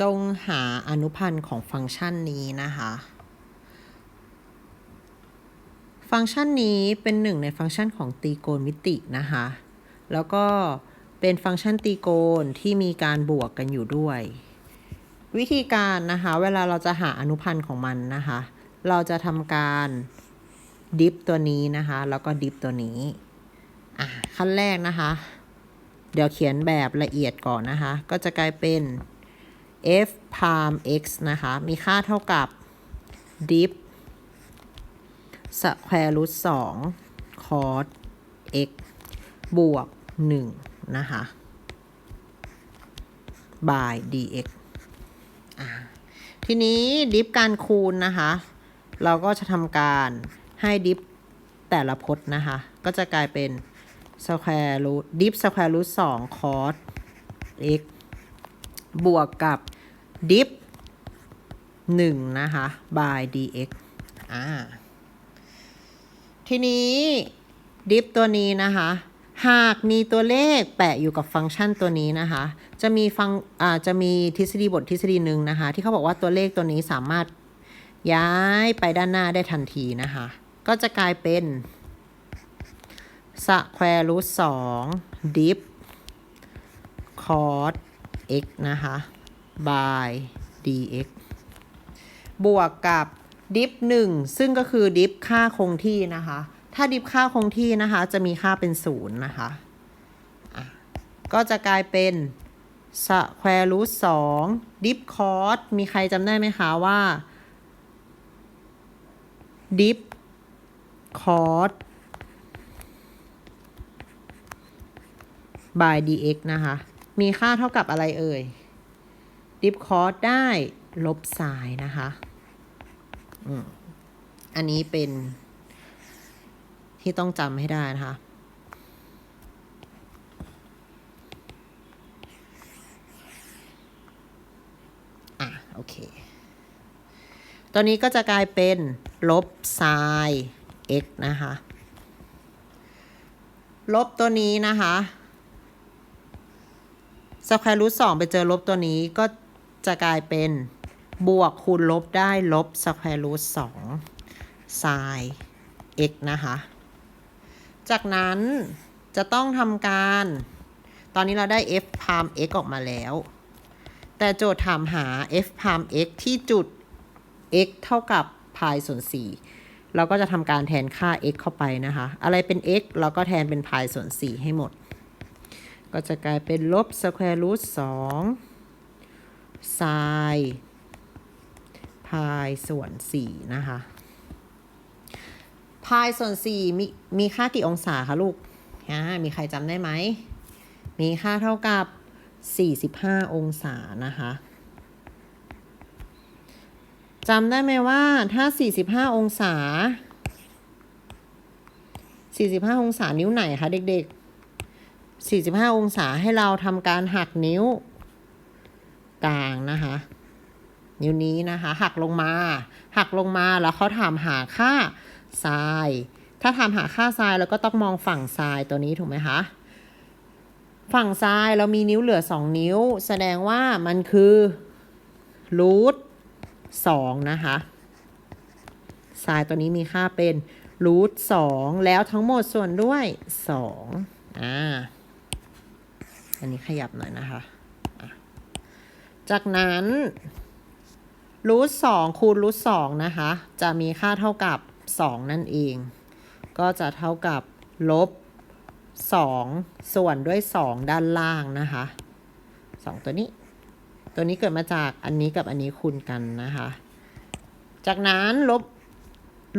จงหาอนุพันธ์ของฟังก์ชันนี้นะคะ ฟังก์ชันนี้เป็นหนึ่งในฟังก์ชันของตรีโกณมิตินะคะ แล้วก็เป็นฟังก์ชันตรีโกณที่มีการบวกกันอยู่ด้วย วิธีการนะคะเวลาเราจะหาอนุพันธ์ของมันนะคะ เราจะทำการดิฟตัวนี้นะคะ แล้วก็ดิฟตัวนี้อะขั้นแรกนะคะ เดี๋ยวเขียนแบบละเอียดก่อนนะคะ ก็จะกลายเป็น f palm x นะคะ มีค่าเท่ากับ diff square root 2 cos x บวก 1 นะคะ by dx ทีนี้ดิฟการคูณนะคะ เราก็จะทำการให้ดิฟแต่ละพจน์นะคะ ก็จะกลายเป็น square root diff square root 2 cos x บวกกับ diff 1นะคะ by dx อ่า ทีนี้ diff ตัวนี้นะคะ หากมีตัวเลขแปะอยู่กับฟังก์ชันตัวนี้นะคะ จะมีฟังอ่าจะมีทฤษฎีบททฤษฎีหนึ่งนะคะ ที่เขาบอกว่าตัวเลขตัวนี้สามารถย้ายไปด้านหน้าได้ทันทีนะคะ ก็จะกลายเป็น square root 2 diff cos x นะคะ by dx บวกกับ diff 1ซึ่งก็คือ diff ค่าคงที่นะคะ ถ้า diff ค่าคงที่นะคะ จะมีค่าเป็น0นะคะะก็จะกลายเป็น square root 2 diff cos มีใครจำได้ไหมคะว่า diff cos by dx นะคะ มีค่าเท่ากับอะไรเอ่ย ดิฟคอร์สได้ลบสายนะคะอันนี้เป็นที่ต้องจำให้ได้นะคะ อะ โอเคตัวนี้ก็จะกลายเป็นลบไซน์ x นะคะ ลบตัวนี้นะคะสแควร์รูทสองไปเจอลบตัวนี้ก็ จะกลายเป็นบวกคูณลบได้ลบสแควรูทสองไซน์ x นะคะ จากนั้นจะต้องทำการ ตอนนี้เราได้ f พาม x ออกมาแล้ว แต่โจทย์ถามหา f พาม x ที่จุด x เท่ากับพายส่วน 4 เราก็จะทำการแทนค่า x เข้าไปนะคะ อะไรเป็น x เราก็แทนเป็นพายส่วน 4 ให้หมด ก็จะกลายเป็นลบสแควรูทสอง ไซน์พายส่วน4นะคะพายส่วน4มีมีค่ากี่องศาคะลูกอ่ามีใครจำได้ไหม มีค่าเท่ากับ45องศานะคะจำได้ไหมว่าถ้า45องศา45องศานิ้วไหนคะเด็กๆ45 องศาให้เราทำการหักนิ้ว กลางนะคะนิ้วนี้นะคะหักลงมา หักลงมาแล้วเขาถามหาค่าทราย ถ้าถามหาค่าทรายเราก็ต้องมองฝั่งทรายตัวนี้ถูกไหมคะฝั่งซ้ายเรามีนิ้วเหลือ 2 นิ้ว แสดงว่ามันคือรูทสองนะคะทรายตัวนี้มีค่าเป็นรูทสองแล้วทั้งหมดส่วนด้วยสองอ่าอันนี้ขยับหน่อยนะคะ จากนั้นรูทสองคูณรูทสองนะคะ จะมีค่าเท่ากับสองนั่นเอง ก็จะเท่ากับลบสองส่วนด้วยสองด้านล่างนะคะสองตัวนี้ ตัวนี้เกิดมาจากอันนี้กับอันนี้คูณกันนะคะ จากนั้นลบ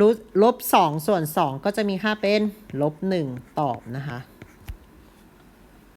ลบลบสองส่วนสองก็จะมีค่าเป็นลบหนึ่งตอบนะคะ